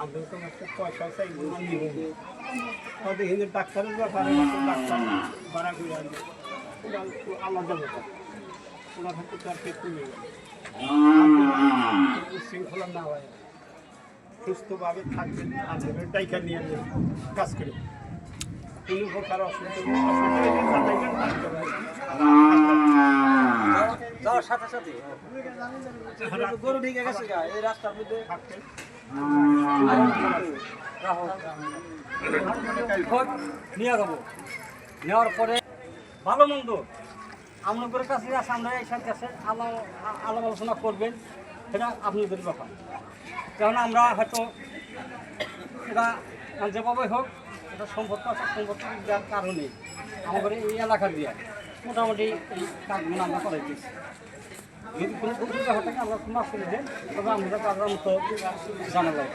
আমাদের তো একটা পয়সা চাই নিব তাদের হিন্দু ডাক্তারের ব্যাপারে ডাক্তার ভাড়া করে আনবে ওরা আলাদা ব্যাপার। ওরা হয়তো তার ক্ষেত্রে নেই। শৃঙ্খলা না হয়। সুস্থভাবে থাকবেন আপনাদের ডাইকা নিয়ে নেবেন কাজ করে। কোনো প্রকার অসুবিধা অসুবিধা যাওয়ার সাথে সাথে। গরু ঢেকে গেছে এই রাস্তার মধ্যে। নিয়ে যাব। নেওয়ার পরে ভালো মন্দ। আপনাদের কাছে আছে আমরা এইসব কাছে আলাপ আলোচনা করবেন সেটা আপনাদের ব্যাপার। কারণ আমরা হয়তো এটা যেভাবে হোক, এটা সম্পত্তি আছে সম্পত্তি দেওয়ার কারণে আমাদের এই এলাকার দিয়ে। মোটামুটি এই কাজগুলো আমরা করে দিয়েছি। যদি কোনো অসুবিধা থাকে, আমরা মাফ করে দেন তবে আমরা কাজের মতো জানা যায়